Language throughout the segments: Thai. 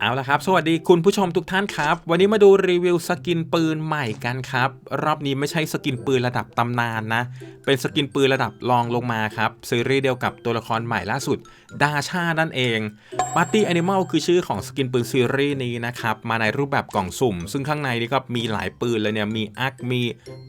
เอาละครับ สวัสดีคุณผู้ชมทุกท่านครับ วันนี้มาดูรีวิวสกินปืนใหม่กันครับ รอบนี้ไม่ใช่สกินปืนระดับตำนานนะ เป็นสกินปืนระดับรองลงมาครับ ซีรีส์เดียวกับตัวละครใหม่ล่าสุด ดาชานั่นเอง Party Animal คือชื่อของสกินปืนซีรีส์นี้นะครับ มาในรูปแบบกล่องสุ่ม ซึ่งข้างในนี่ก็มีหลายปืนเลยเนี่ย มีอาร์คมี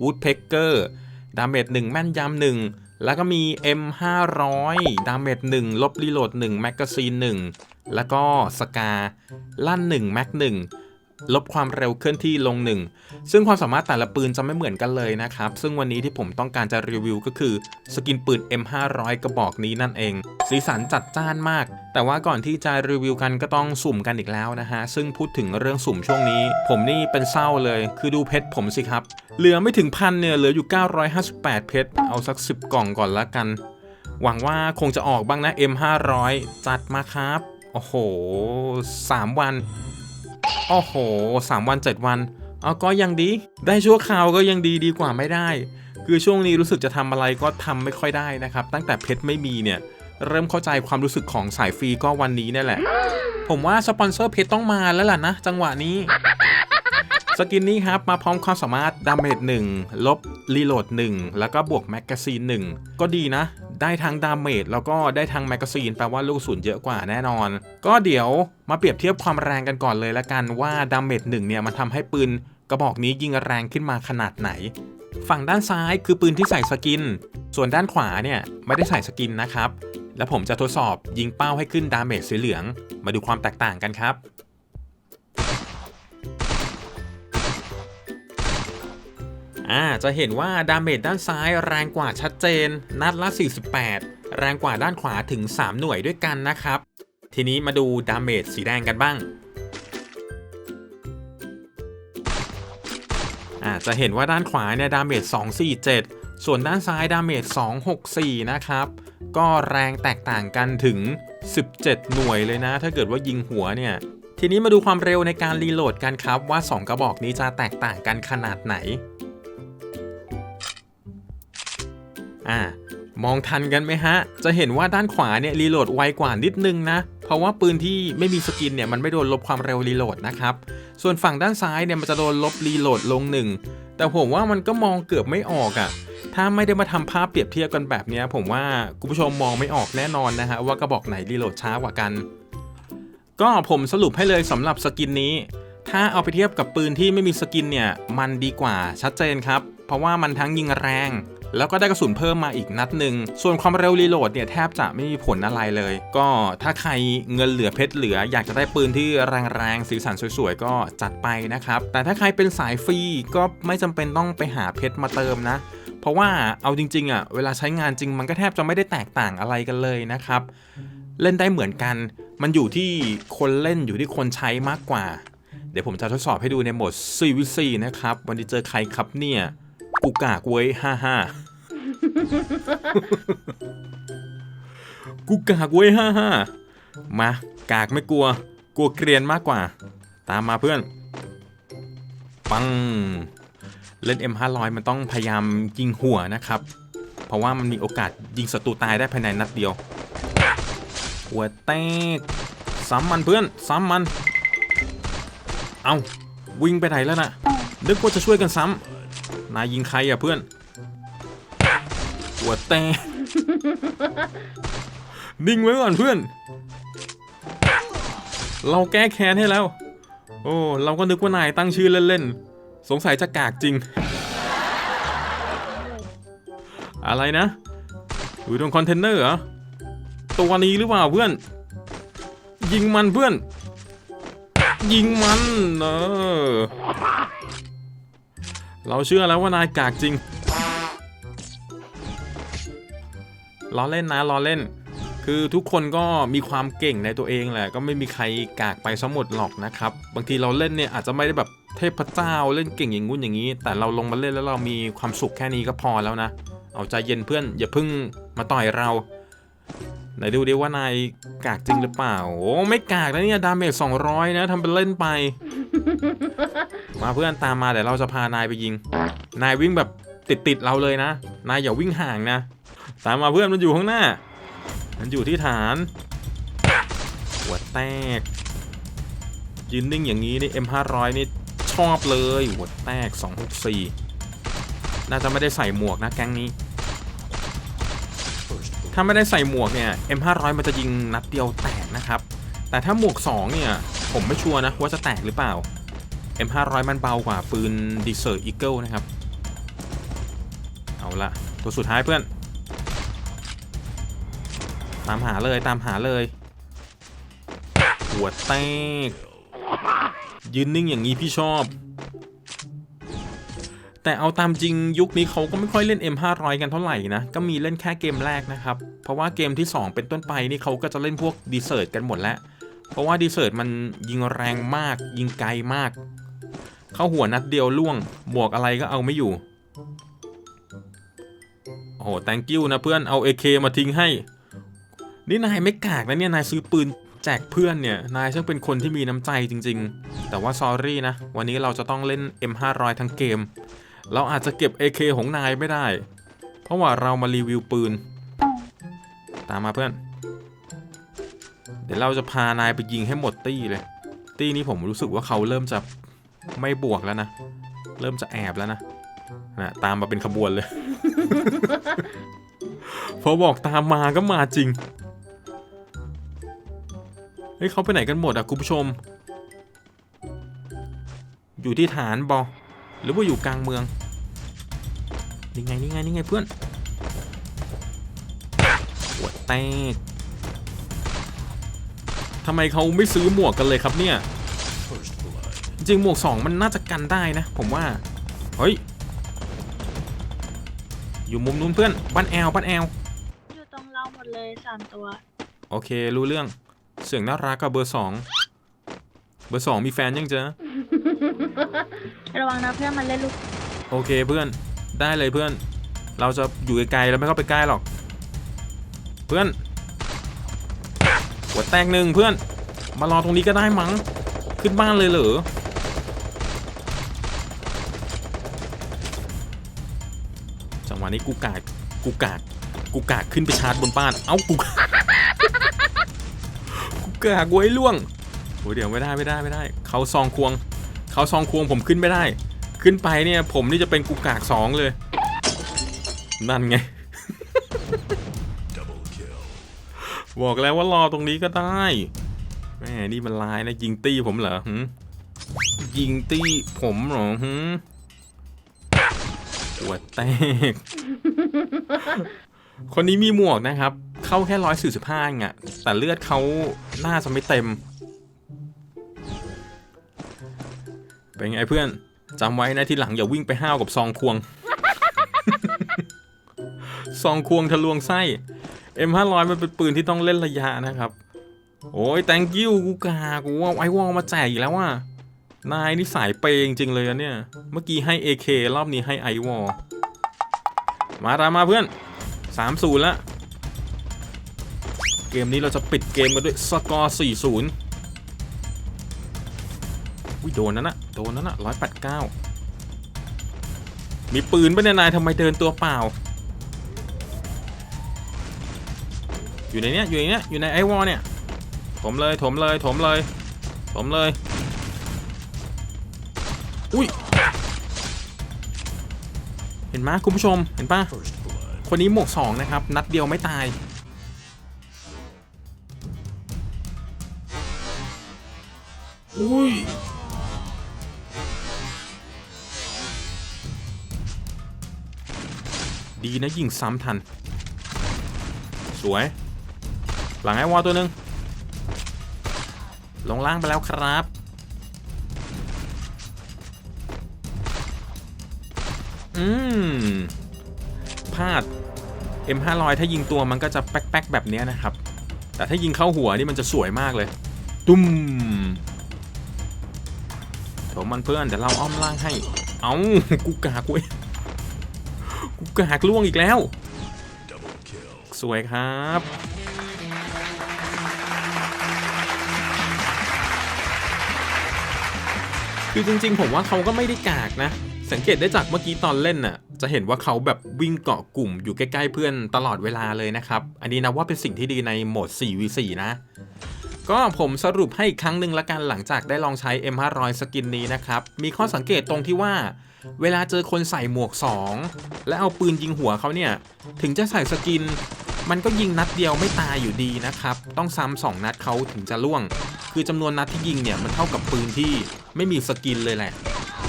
วูดเพกเกอร์ดาเมจ1แม่นยำหนึ่งแล้วก็มี M500 ดาเมจ1ลบรีโหลด1แมกกาซีน1 แล้วก็สกาลั่น1แม็ก1ลบความเร็วเคลื่อนที่ลง 1 ซึ่งความสามารถแต่ละปืนจะไม่เหมือนกันเลยนะครับ ซึ่งวันนี้ที่ผมต้องการจะรีวิวก็คือ สกินปืน M500 กระบอกนี้นั่นเอง สีสันจัดจ้านมาก แต่ว่าก่อนที่จะรีวิวกันก็ต้องสุ่มกันอีกแล้วนะฮะ ซึ่งพูดถึงเรื่องสุ่มช่วงนี้ ผมนี่เป็นเศร้าเลย คือดูเพชรผมสิครับ เหลือไม่ถึงพันเนี่ยเหลืออยู่ 958 เพชร เอาสัก 10 กล่องก่อนละกัน หวังว่าคงจะออกบ้างนะ M500 จัดมาครับ โอ้โห3วัน โอ้โห3วัน7วันเอาก็ยังดี ได้ชั่วคราวก็ยังดีดีกว่าไม่ได้ คือช่วงนี้รู้สึกจะทำอะไรก็ทำไม่ค่อยได้นะครับ ตั้งแต่เพชรไม่มีเนี่ย เริ่มเข้าใจความรู้สึกของสายฟรีก็วันนี้นี่แหละ ผมว่าสปอนเซอร์เพชรต้องมาแล้วล่ะนะ จังหวะนี้สกินนี้ครับ มาพร้อมความสามารถดาเมจ1ลบรีโหลด1แล้วก็บวกแมกกาซีน1ก็ดีนะ ได้ทั้งดาเมจแล้วก็ได้ทั้งแมกกาซีนแปลว่าลูกกระสุนเยอะกว่าแน่นอน ก็เดี๋ยวมาเปรียบเทียบความแรงกันก่อนเลยละกันว่าดาเมจ1เนี่ยมันทำให้ปืนกระบอกนี้ยิงแรงขึ้นมาขนาดไหน ฝั่งด้านซ้ายคือปืนที่ใส่สกิน ส่วนด้านขวาเนี่ยไม่ได้ใส่สกินนะครับ แล้วผมจะทดสอบยิงเป้าให้ขึ้นดาเมจสีเหลือง มาดูความแตกต่างกันครับ อ่าจะเห็นว่าดาเมจด้านซ้ายแรงกว่าชัดเจน นัดละ 48 แรงกว่าด้านขวาถึง 3 หน่วยด้วยกันนะครับ ทีนี้มาดูดาเมจสีแดงกันบ้างอ่าจะเห็นว่าด้านขวาเนี่ยดาเมจ247 ส่วนด้านซ้ายดาเมจ264 นะครับ ก็แรงแตกต่างกันถึง 17 หน่วยเลยนะ ถ้าเกิดว่ายิงหัวเนี่ยทีนี้มาดูความเร็วในการรีโหลดกันครับว่า 2 กระบอกนี้จะแตกต่างกันขนาดไหน อ่ามองทันกันไหมฮะ จะเห็นว่าด้านขวาเนี่ยรีโหลดไวกว่านิดนึงนะ เพราะว่าปืนที่ไม่มีสกินเนี่ยมันไม่โดนลบความเร็วรีโหลดนะครับ ส่วนฝั่งด้านซ้ายเนี่ยมันจะโดนลบรีโหลดลงหนึ่ง แต่ผมว่ามันก็มองเกือบไม่ออกอะ่ะ ถ้าไม่ได้มาทำภาพเปรียบเทียบกันแบบนี้ผมว่าคุณผู้ชมมองไม่ออกแน่นอนนะฮะว่ากระบอกไหนรีโหลดช้ากว่ากัน ก็ผมสรุปให้เลยสำหรับสกินนี้ ถ้าเอาไปเทียบกับปืนที่ไม่มีสกินเนี่ยมันดีกว่าชัดเจนครับ เพราะว่ามันทั้งยิงแรง แล้วก็ได้กระสุนเพิ่มมาอีกนัดหนึ่ง ส่วนความเร็วรีโหลดเนี่ยแทบจะไม่มีผลอะไรเลย ก็ถ้าใครเงินเหลือเพชรเหลือ อยากจะได้ปืนที่แรงๆสีสันสวยๆ ก็จัดไปนะครับ แต่ถ้าใครเป็นสายฟรีก็ไม่จำเป็นต้องไปหาเพชรมาเติมนะ เพราะว่าเอาจริงๆอะเวลาใช้งานจริงมันก็แทบจะไม่ได้แตกต่างอะไรกันเลยนะครับ เล่นได้เหมือนกัน มันอยู่ที่คนเล่นอยู่ที่คนใช้มากกว่า เดี๋ยวผมจะทดสอบให้ดูในโหมด CVC นะครับ วันนี้เจอใครครับเนี่ยกูกากเว้ย ฮ่าฮ่า กูกากเว้ยฮ่าฮ่ามากากไม่กลัว กลัวเกรียนมากกว่า ตามมาเพื่อน ปัง เล่น M500 มันต้องพยายามยิงหัวนะครับ เพราะว่ามันมีโอกาสยิงศัตรูตายได้ภายในนัดเดียว หัวแตกซ้ำมันเพื่อน ซ้ำมัน เอาวิ่งไปไหนแล้วนะนึกว่าจะช่วยกันซ้ำนายยิงใครอะเพื่อน หัวแตกนิ่งไว้ก่อนเพื่อน เราแก้แค้นให้แล้ว โอ้ เราก็นึกว่านายตั้งชื่อเล่นๆ สงสัยจะกากจริง อะไรนะอยู่ตรงคอนเทนเนอร์เหรอ ตัวนี้หรือเปล่าเพื่อน ยิงมันเพื่อน ยิงมัน เออ เราเชื่อแล้วว่านายกากจริง ล้อเล่นนะล้อเล่น คือทุกคนก็มีความเก่งในตัวเองแหละ ก็ไม่มีใครกากไปซะหมดหรอกนะครับ บางทีเราเล่นเนี่ยอาจจะไม่ได้แบบเทพเจ้าเล่นเก่งอย่างงู้นอย่างนี้ แต่เราลงมาเล่นแล้วเรามีความสุขแค่นี้ก็พอแล้วนะ เอาใจเย็นเพื่อนอย่าพิ่งมาต่อยเราไหนดูดิว่านายกากจริงหรือเปล่า โอ้ไม่กากนะเนี่ยดาเมจ200 นะทำเป็นเล่นไป มาเพื่อนตามมาเดี๋ยวเราจะพานายไปยิง นายวิ่งแบบติดติดๆเราเลยนะ นายอย่าวิ่งห่างนะ ตามมาเพื่อนมันอยู่ข้างหน้า มันอยู่ที่ฐาน หัวแตก ยืนนิ่งอย่างนี้นี่ M500 นี่ชอบเลย หัวแตก 264 น่าจะไม่ได้ใส่หมวกนะแก๊งนี้ ถ้าไม่ได้ใส่หมวกเนี่ย M500 มันจะยิงนัดเดียวแตกนะครับ แต่ถ้าหมวก 2 เนี่ย ผมไม่ชัวร์นะว่าจะแตกหรือเปล่า M500 มันเบากว่าปืน Desert Eagle นะครับ เอาละตัวสุดท้ายเพื่อน ตามหาเลยตามหาเลย หัวแตก ยืนนิ่งอย่างนี้พี่ชอบ แต่เอาตามจริงยุคนี้เขาก็ไม่ค่อยเล่น M500 กันเท่าไหร่นะ ก็มีเล่นแค่เกมแรกนะครับ เพราะว่าเกมที่ 2 เป็นต้นไปนี่เขาก็จะเล่นพวกดีเซ r t กันหมดแล้ว เพราะว่าดีเซ r t มันยิงแรงมาก ยิงไกลมาก เข้าหัวนัดเดียวล่วงหมวกอะไรก็เอาไม่อยู่โอ้โห thank you นะเพื่อนเอา AK มาทิ้งให้ นี่นายไม่กากนะเนี่ยนายซื้อปืนแจกเพื่อนเนี่ยนายช่างเป็นคนที่มีน้ำใจจริง ๆ แต่ว่า sorry นะ วันนี้เราจะต้องเล่น M500 ทั้งเกม เราอาจจะเก็บ AK ของนายไม่ได้ เพราะว่าเรามารีวิวปืน ตามมาเพื่อน เดี๋ยวเราจะพานายไปยิงให้หมดตี้เลย ตี้นี้ผมรู้สึกว่าเขาเริ่มจะไม่บวกแล้วนะ เริ่มจะแอบแล้วนะนะตามมาเป็นขบวนเลย พอบอกตามมาก็มาจริง เฮ้ยเขาไปไหนกันหมดอะคุณผู้ชม อยู่ที่ฐานบอหรือว่าอยู่กลางเมืองนี่ไงนี่ไงนี่ไงเพื่อนหัวแตกทำไมเขาไม่ซื้อหมวกกันเลยครับเนี่ย จริงๆหมวกสองมันน่าจะกันได้นะ ผมว่า เฮ้ย อยู่มุมนู้นเพื่อน บ้านแอลบ้านแอลอยู่ตรงเราหมดเลยสามตัว โอเค รู้เรื่อง เสียงน่ารักกับเบอร์สองเบอร์สองมีแฟนยังเจอระวังนะเพื่อนมันเล่นลูกโอเคเพื่อนได้เลยเพื่อน เราจะอยู่ไกลๆเราไม่เข้าไปใกล้หรอก เพื่อน หัวแตกหนึ่งเพื่อน มารอตรงนี้ก็ได้มั้ง ขึ้นบ้านเลยเหรอจังหวะนี้กูกากกูกากกูกากขึ้นไปชาร์จบนบ้าน เอ้ากูกูกากไว้ล่วงโอ้ยเดี๋ยวไม่ได้ไม่ได้ไม่ได้ เขาซองควง เขาซองควงผมขึ้นไม่ได้ ขึ้นไปเนี่ยผมนี่จะเป็นกูกากสองเลย นั่นไง บอกแล้วว่ารอตรงนี้ก็ได้แม่นี่มันลายนะยิงตี้ผมเหรอหึยิงตี้ผมเหรอหึหัวแตก คนนี้มีหมวกนะครับ เข้าแค่ร้อยสี่สิบห้าอะแต่เลือดเขาน่าจะไม่เต็ม เป็นไงเพื่อนจำไว้นะที่หลังอย่าวิ่งไปห้าวกับซองควง ซองควงทะลวงไส้ M500 มันเป็นปืนที่ต้องเล่นระยะนะครับ โอ้ย thank you กูกา กูว่าไอวอลมาแจกอีกแล้วว่ะ นายนี่สายเปย์จริงๆเลยเนี่ย เมื่อกี้ให้ AK รอบนี้ให้ไอวอลมาตามมาเพื่อน 3-0 แล้ว มนี้เราจะปิดเกมกันด้วยสกอร์ 4-0อุ้ยโดนนั่นนะโดนนั่นนะร้อยแปดเก้ามีปืนปะเนี่ยนายทำไมเดินตัวเปล่า อยู่ในเนี้ยอยู่ในเนี้ยอยู่ในไอวอลเนี่ย ถมเลยถมเลยถมเลยถมเลย อุ้ย เห็นไหมคุณผู้ชมเห็นปะคนนี้หมวกสองนะครับ นัดเดียวไม่ตาย อุ้ยดีนะยิงซ้ำทัน สวย หลังไอ้วอตัวหนึ่งลงล่างไปแล้วครับ อืมพลาด M500 ถ้ายิงตัวมันก็จะแป๊กๆแบบนี้นะครับ แต่ถ้ายิงเข้าหัวนี่มันจะสวยมากเลย ตุ้ม ถมมันเพื่อนเดี๋ยวเราอ้อมล่างให้ เอากูกากเว้ยกูกากล่วงอีกแล้ว สวยครับคือจริง ๆ ผมว่าเขาก็ไม่ได้กากนะ สังเกตได้จากเมื่อกี้ตอนเล่นน่ะ จะเห็นว่าเขาแบบวิ่งเกาะกลุ่มอยู่ใกล้ ๆ เพื่อนตลอดเวลาเลยนะครับ อันนี้นะว่าเป็นสิ่งที่ดีในโหมด 4v4 นะ ก็ผมสรุปให้อีกครั้งหนึ่งละกันหลังจากได้ลองใช้ M500 สกินนี้นะครับ มีข้อสังเกตตรงที่ว่า เวลาเจอคนใส่หมวก 2 และเอาปืนยิงหัวเขาเนี่ย ถึงจะใส่สกิน มันก็ยิงนัดเดียวไม่ตายอยู่ดีนะครับ ต้องซ้ำสองนัดเขาถึงจะล่วง คือจำนวนนัดที่ยิงเนี่ยมันเท่ากับปืนที่ไม่มีสกินเลยแหละ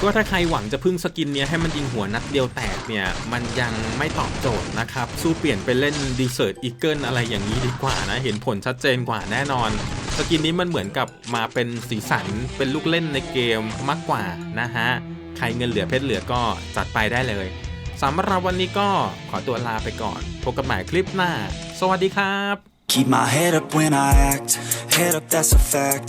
ก็ถ้าใครหวังจะพึ่งสกินเนี้ยให้มันยิงหัวนัดเดียวแตกเนี่ยมันยังไม่ตอบโจทย์นะครับ สู้เปลี่ยนไปเล่นดีเซ r ร์ e อีเกิลอะไรอย่างนี้ดีกว่านะ เห็นผลชัดเจนกว่าแน่นอน สกินนี้มันเหมือนกับมาเป็นสีสันเป็นลูกเล่นในเกมมากกว่านะฮะ ใครเงินเหลือเพชรเหลือก็จัดไปได้เลยสำหรับวันนี้ก็ขอตัวลาไปก่อน พบกันใหม่คลิปหน้า สวัสดีครับ Keep my head up when I act, head up that's a fact.